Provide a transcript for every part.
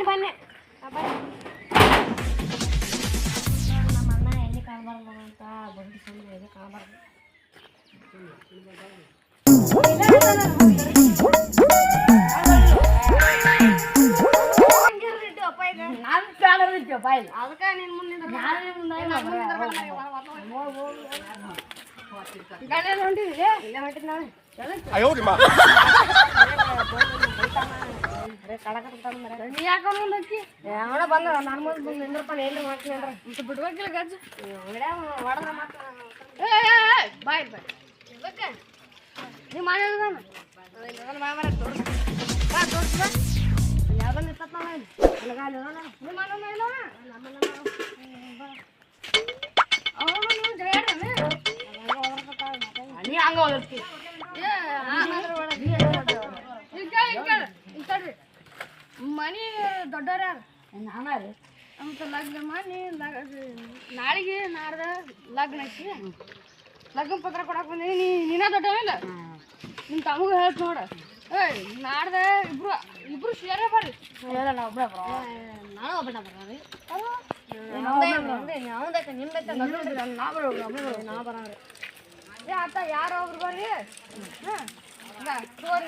ಬನ್ನಿ ಬನ್ನಿ ನಮ್ಮ ಅಣ್ಣ ಎಲ್ಲಿ ಕಾಣಬಾರ್ದು ಅಂತ ಬಂದು ಸುಮ್ಮನೆ ಎಲ್ಲಿ ಕಾಣಬಾರ್ದು ನಾನು ಅದಕ್ಕೆ ನಿನ್ ಮುಂದೆ ನಾನು ನಿನ್ನ ಮುಂದೆ ಗಾಡಿ ಹೊಂಟಿದ್ವಿ ಇಲ್ಲ ಹೊಂಟಿದ್ ನಾನು 哎呦我的妈！ ನೀ ಯಾಕೆ ಮುಂದೆ ಹಕ್ಕಿ ಅವನ ಬಂದ ನನ್ನ ಮುಂದೆ ಬಂದು ನಿಂದ್ರಪ್ಪ ಏನ್ರ ಮಾಡ್ತೀನಿ ಅಂದ್ರೆ ಮತ್ತೆ ಬಿಡ್ಬೇಕಿಲ್ಲ ಗಜ್ಜ ಅಂಗಡ್ಯಾಗ ಹೊಡೆದ್ರೆ ಮಾತ್ರ ಏ ಏ, ಏ, ಬಾಯ್ ಬಾಯ್ ಇದಕ್ಕೆ ನೀವು ಮಾಡಿದಾನ ಬಾಯ್ ಮರ ತೋರ್ಸು ಬಾ ತೋರ್ಸು ಬಾ ಯಾವ್ದನ್ನ ಇರ್ತದ ನನಗೆ ನನಗೆ ಅಲ್ಲಿ ನೋಡ ನೀವು ಮಾಡೋಣ ಇಲ್ಲ ನಮ್ಮನ್ನ ಅವನು ನೀವು ಜಗಾಡ್ರನೆ ನೀ ಹಂಗ ಹೋಗಿರ್ತಿ ಮನಿ ದೊಡ್ಡವ್ರ ಯಾರು ನಾನ ರೀ ಅಂತ ಲಗ್ನ ಮಾಡಿ ಲಗ್- ನಾಳೆಗೆ ನಾಡ್ದ ಲಗ್ನ ಐತಿ ಲಗ್ನ ಪತ್ರ ಕೊಡಕ್ ಬಂದೀನಿ ನೀ ನೀನ ದೊಡ್ಡವಿಲ್ಲ ನಿಮ್ಮ ತಮಗ ಹೇಳ್ತ ನೋಡ ಏಯ್ ನಾಡ್ದ ಇಬ್ರು ಇಬ್ರು ಶೇರೇ ಬರ್ರಿ ಇಲ್ಲ ನಾವು ಒಬ್ಬರೇ ಬರೋ ನಾನು ಒಬ್ಬನ ಬರೋರಿ ಯಾವ್ದೈತೆ ನಿಮ್ದೈತೆ ನಾ ಬರೋರು ನಾ ಬರೋರಿ ಏ ಆತ ಯಾರೋ ಒಬ್ರು ಬರ್ರಿ ಹಾಂ ತೋರಿ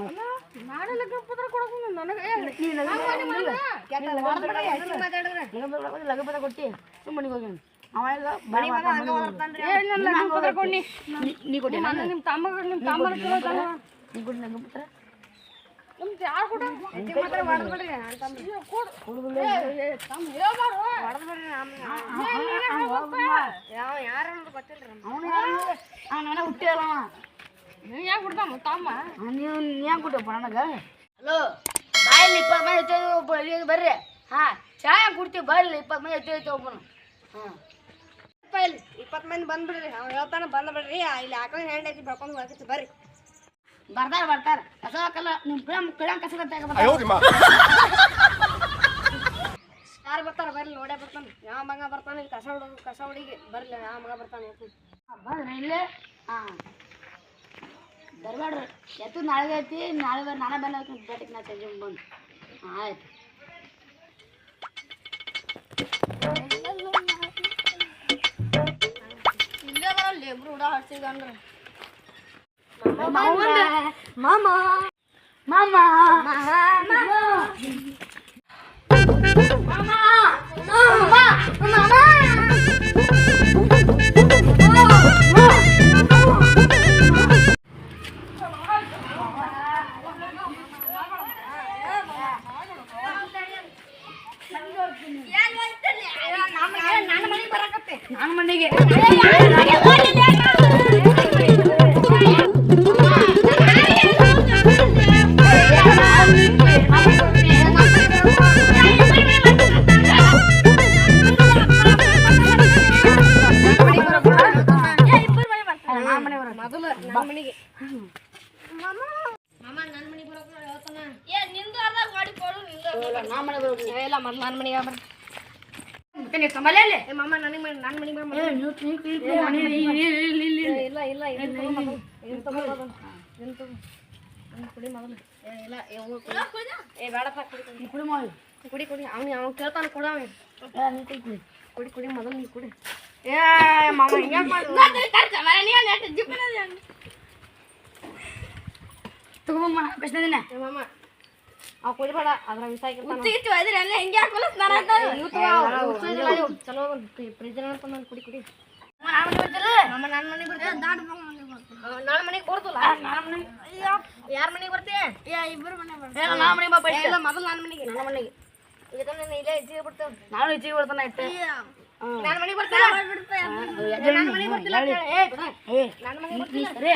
ಅಲ್ಲ ನಾಳೆ ಲಗ್ನ ಪತ್ರ ಕೊಡಕ್ ಬಂದ ನನಗೆ ಏ, ನೀನು ಮಾತಾಡಿದ್ರೆ ಲಗಪದ ಕೊಟ್ಟಿ ಸುಮ್ಮನೆ ಹೋಗಿ ಅವೆಲ್ಲ ಬರೀ ಏ, ಇಲ್ಲ, ಲಗ್ನ ಪತ್ರ ಕೊಡ್ನಿ ನೀ ಕೊಟ್ಟಿ ನನ್ನ ನಿಮ್ಮ ತಮ್ಮಗ ನಿಮ್ಮ ತಮ್ಮನ ಕೇಳ್ತಾನ ನೀ ಕೊಟ್ಟು ಲಗಪತ್ರ ನಿಮ್ದು ಯಾರು ಕೊಡ ಮಾತ್ರ ಹೊಡೆದ್ಬಿಡ್ರಿ ಕೊಡು ಏ, ಏ, ತಮ್ಮ ಹೇಳ್ಬಾರ್ದು ಯಾವ ಯಾರು ಗೊತ್ತಿಲ್ಲ ಅವನು ಯಾರು ನೀವು ಯಾಕೆ ಬಿಡ್ತಾಮ ತಮ್ಮ ನೀವು ಯಾಕೆ ಕೊಟ್ಟಪ್ಪ ನನಗೆ? ಹಲೋ ಬಾಯಲ್ಲಿ ಇಪ್ಪತ್ತು ಮಂದಿ ಎತ್ತೈತೆ ಒಬ್ಬ ಇಲ್ಲಿ ಬರ್ರಿ. ಹಾಂ ಚಾ ಹೆಂಗೆ ಕುಡ್ತೀವಿ ಇಪ್ಪತ್ತು ಮಂದಿ ಎತ್ತೈತೆ ಒಬ್ಬನು. ಹಾಂ. ಇಲ್ಲಿ ಇಪ್ಪತ್ತು ಮಂದಿ ಬಂದ್ಬಿಡ್ರಿ. ಅವ್ನು ಹೇಳ್ತಾನೆ ಬಂದ ಬಿಡ್ರಿ. ಇಲ್ಲಿ ಹಾಕೊಂಡು ಹೆಂಡ್ ಐತಿ ಬರ್ಕೊಂಡು ಹೋಗ್ತಿ ಬರ್ರಿ. ಬರ್ತಾರ ಬರ್ತಾರ ಕಸ ನಿಮ್ಮ ಪಿಡಮ್ ಪಿಡಮ್ ಕಸ ಯಾರು ಬರ್ತಾರ? ಬರ್ಲಿ ನೋಡೇ ಬರ್ತಾನೆ. ಯಾವ ಮಗ ಬರ್ತಾನೆ? ಕಸ ಹುಡುಗ ಕಸ ಹುಡುಗಿ. ಬರ್ಲಿ ಯಾವ ಮಗ ಬರ್ತಾನೆ. ಬರ್ರಿ ಇಲ್ಲೇ. ಹಾಂ. ಬರಬೇಡ್ರಿ ಎತ್ತು ನಾಳೆ ಐತಿ ನಾಳೆ ಬರ್ರಿ ನಾಳೆ ಬಂದ ಬೇಟಕ್ಕೆ ನಾ ಸಂಜೆ ಬಂದು ಹಾಂ ಆಯ್ತು ಇಲ್ಲೇ ಬರಲ್ಲ ಇಬ್ರು ಹುಡ ಹಡ್ಸಿದ ಅಂದ್ರೆ ಮಾಮ ಮಾಮ ನನ್ನ ಮನೆಗೆ மண்ணிக்கு ಮತ್ತೆ ನೀವು ಏ ಮಾಮ ನನಗೆ ನನ್ನ ಮನೆಗೆ ಬರ ಏ, ನೀವು ನೀವು ನೀವು ಮನೆ ಇಲ್ಲಿ ಇಲ್ಲಿ ಇಲ್ಲಿ. ಇಲ್ಲ ಮೊದಲು. ತಗೋ ಮೊದಲು. ಕುಡಿ ಮೊದಲು ಏ, ಇಲ್ಲ ಏ, ಕುಡಿ. ಏ ಬೇಡಪ್ಪ ಕುಡಿ ಕುಡಿ. ನೀವು ಕುಡಿ ಕುಡಿ ಕುಡಿ. ಅವ್ನು ಅವ್ನು ಕೇಳ್ತಾನೆ ಕೊಡ ಅವ್ನು. ಕುಡಿ ಕುಡಿ. ಮೊದಲು ನೀ ಕುಡಿ. ಏ ಮಾಮ ಹಿಂಗ್ಯಾಕ್ ಮಾಡು? ತಗೊಂಬಮ್ಮ ಬೆಸ್ಟ್ ದಿನ ಏ ಮಾಮ. ಅವ್ ಅದ್ರ ವಿಷ ಹಾಕಿರ್ತಾನ ಚಲೋ ಫ್ರಿಜ್ ಕುಡಿ ಕುಡಿ. ನಾನು ಬರ್ತಿಲ್ಲ ಮಾಮ ನನ್ನ ಮನೆಗೆ ಬರ್ತೀನಿ. ನಾಳೆ ಮನೆಗೆ ಬರ್ತಲ್ಲ ಯಾರ ಮನೆಗೆ ಬರ್ತೀಯ ಇಬ್ಬರು ಮನೆ ಬರ್ತೀನಿ. ಏ ನಾನು ಮನೆಗೆ ಬಾ ಇಲ್ಲ ಮೊದಲು ನನ್ನ ಮನೆಗೆ. ನನ್ನ ಮನೆಗೆ. ಇದನ್ನ ನೀನು ಇಲ್ಲೇ ಇದ್ದೀವಿ ಬಿಡ್ತೇವೆ ನಾನು ಹೆಚ್ಚಿಗೆ ಇಟ್ಟೆ. ನನ್ನ ಮನೆಗೆ ಬರ್ತೀಯ? ನನ್ನ ಮನೆಗೆ ಬರ್ತಿಲ್ಲ. ಏ ಬಿಡ. ನನ್ನ ಮನೆಗೆ ನನ್ನ ಬರ್ತಲ್ಲ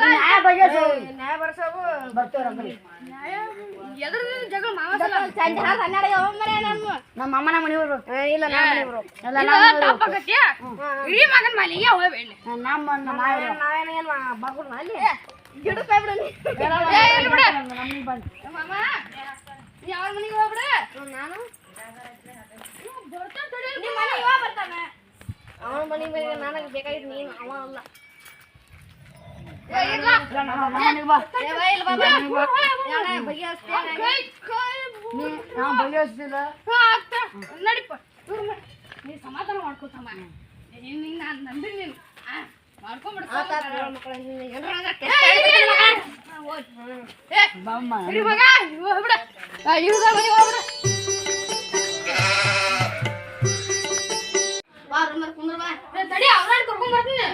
ಜಗಳ ನ್ಯಾಯ ಜಗಳ ನಮ್ಮ? ಅಮ್ಮನ ಮನೆ ಬರ್ಬೇಕು ಇಲ್ಲ ನಮ್ಮ ಮನೆ ಬರ್ಬೇಕು ಎಲ್ಲ ಇಲ್ಲ, ತಪ್ಪಾಗತ್ಯ? ಇಡೀ ಮಗನ್ ಮನೆಗೆ ಹೋಗ್ಬೇಡಿ ನಮ್ಮ ನಮ್ಮ ನಾವೇನೇನು ಬರ್ಬಿಡ್ನ ಅಲ್ಲಿ? ಗಿಡಕ್ಕೆ ಬಿಡು ಏ, ಇಲ್ಲಿ ಬಿಡು. ಮಾಮ ನೀ ಅವ್ರ ಮನೆಗೆ ಹೋಗ್ಬಿಡ. ನಾನು? ಬರ್ತಾನ್ ನಿಮ್ಮ ಮನೆಗೆ ಅವನ ಮನೆಗೆ ನನಗೆ ಬೇಕಾಗಿತ್ತು ನೀನು ಅವ ಅಲ್ಲ. ಬಗೆಹರಿಸ್ತಿಲ್ಲ ನೀ ಸಮಾಧಾನ ಮಾಡ್ಕೊತಮ್ಮ ನೀನ್ ನೀನ್ ರೂಮಲ್ಲಿ ಕುಂದ್ರ ಬಾ ತಡಿ ಅವ್ರನ್ನ ಕರ್ಕೊಂಡ್ ಬರ್ತೀನಿ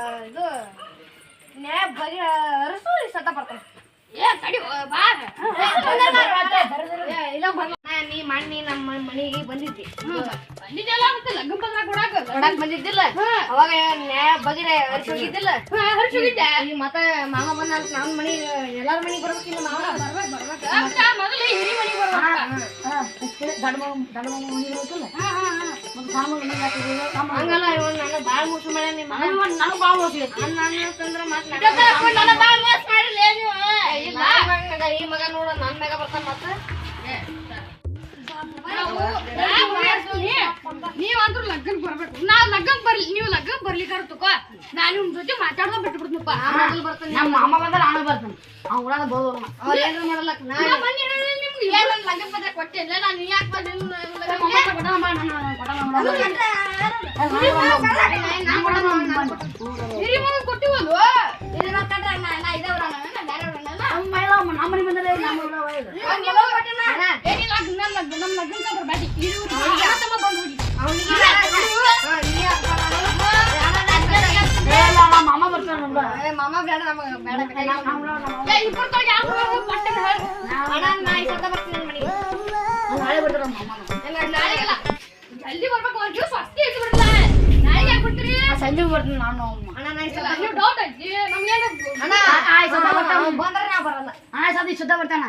ಬರ್ತಾನೆ ಏ ತಡಿ ಓ, ಬಾ ಏ, ಇಲ್ಲ ಬರ್ಲ ನೀ ಮಣ್ಣಿ ನಮ್ಮ ಮನೆಗೆ ಬಂದಿದ್ದೆ ಬಂದಿದ್ದೆಲ್ಲ ಮತ್ತೆ ಲಗ್ನ ಪತ್ರ ಕೊಡಾಕ ನೋಡಕ್ ಬಂದಿದ್ದಿಲ್ಲ. ಅವಾಗ ನ್ಯಾಯ ಬಗೆರೆ ಹರ್ಷ ಹೋಗಿದ್ದಿಲ್ಲ. ಹರ್ಷ್ ಹೋಗಿದ್ದೆ. ಮತ್ತೆ ಮಾಮ ಬಂದ ನಮ್ಮ ಮನೆಗೆ ಎಲ್ಲಾರ ಮನೆಗೆ ಬರ್ಬೇಕಿಲ್ಲ ಮಾವ ಬರ್ಬೇಕು. ಬರ್ಬೇಕು. ಅಕ್ಕ, ಮೊದಲು ಹಿರಿ ಮನೆಗೆ ಬರ್ಬೇಕು ಹಾ ಹಾ. ಹಾ ಹಂಗಲ್ಲ ಇವನ್ ನನ್ನ ಬಾಳ್ ಮೋಸ ಮಾಡ್ಯಾನ ನಿಮ್ಮ ಮಗ ನನಗೆ ಭಾಳ ಮೋಸ ಅಣ್ಣ ಅಣ್ಣ ಅಂತಂದ್ರ ಮತ್ತ್ ನನ್ನ ನನ್ನ ಬಾಳ್ ಮೋಸ ನೀವು. ಮಗ ಈ ಮಗ ನೋಡ ನನ್ ಮ್ಯಾಗ ಬರ್ತಾನ ಮತ್ತ? ನಾವು ನಾವು ಮಾಡ್ತೀವಿ. ನೀವ್ ಅಂದ್ರೂ ಲಗ್ನಕ್ ಬರ್ಬೇಕು ನಾವ್ ಲಗ್ನಕ್ ಬರ್ಲಿ ನೀವು ಲಗ್ನಕ್ ಬರ್ಲಿಕ್ಕಾರ ತಗೋ ನಾನು ನಿಮ್ ಜೊತೆ ಮಾತಾಡ್ದ ಬಿಟ್ಬಿಡ್ತನಪ್ಪ ಮೊದಲು ಬರ್ತಾನೆ ನಮ್ಮ ಮಾಮ ಬಂದ್ರೆ ನಾನು ಬರ್ತಾನೆ ಅವ್ನು ಕೂಡ ಬೋದು ಅವ್ರ ಏನ್ರ ಮಾಡಲ್ಲ ನಾ ನಾ ಮೊನ್ನೆ ಹೇಳಿದೆ ನಿಮ್ಗೆ ಏನ್ ನನ್ ಲಗ್ನ ಪತ್ರ ಕೊಟ್ಟಿಲ್ಲ ನಾನು ಯಾಕೆ ಬಂದಿಲ್ಲ ಹಿರಿ ಮಗ ಕೊಟ್ಟಿವಲ್ವ ಇದನ್ನ ಕಂಡ್ರೆ ನಾ ನಾ ಇದೇವ್ರ ನಾನು ಬೇರೆಯವ್ರನ್ನಲ್ಲ ನಮ್ಮನೆ ಬಂದರೆ ನಮ್ಮ ಏನಿಲ್ಲ ನನ್ನ ಲಗ್ನ ನಮ್ಮ ಲಗ್ನ ಕಬ್ರ ಬ್ಯಾಟಿ ತಮ್ಮ ಬಂದ್ಬಿಡಿ ಅವನಿಗೆ ನಮ್ಮ ಮಾಮ ಬರ್ತಾನೆ ನಮ್ಗೆ ಮಾಮ ಬೇಡ ನಮಗ ಬೇಡ ಏ ಇಬ್ಬರು ಯಾರು ಪಟ್ಟಣ ಹೇಳು ಅಣ್ಣ ನಾ ಈ ಸತ ಬರ್ತೀನಿ ಮನೆಗೆ ನಾಳೆ ಬರ್ತಾರೆ ನಮ್ಮ ಮಾಮ ನಾಳೆಗೆಲ್ಲ ಜಲ್ದಿ ಬರ್ಬೇಕು ಒಂದ್ ದಿವಸ ಅಷ್ಟೇ ಇಟ್ಟು ಬಿಡ್ಲ ನಾಳೆಗೆ ಯಾಕೆ ಬಿಡ್ತೀರಿ ಸಂಜೆ ಬರ್ತೀನಿ ನಾನು ಅಮ್ಮ ಅಣ್ಣ ನಾ ಈ ಸತ ನೀವು ಡೌಟ್ ಐತಿ ನಮ್ಗೇನು ಅಣ್ಣ ಆಯ್ತು ಸತ ಬರ್ತಾನೆ ಅವ್ನ್ ಬಂದ್ರೆ ನಾ ಬರಲ್ಲ ಹಾ ಸತಿ ಶುದ್ಧ ಬರ್ತಾನೆ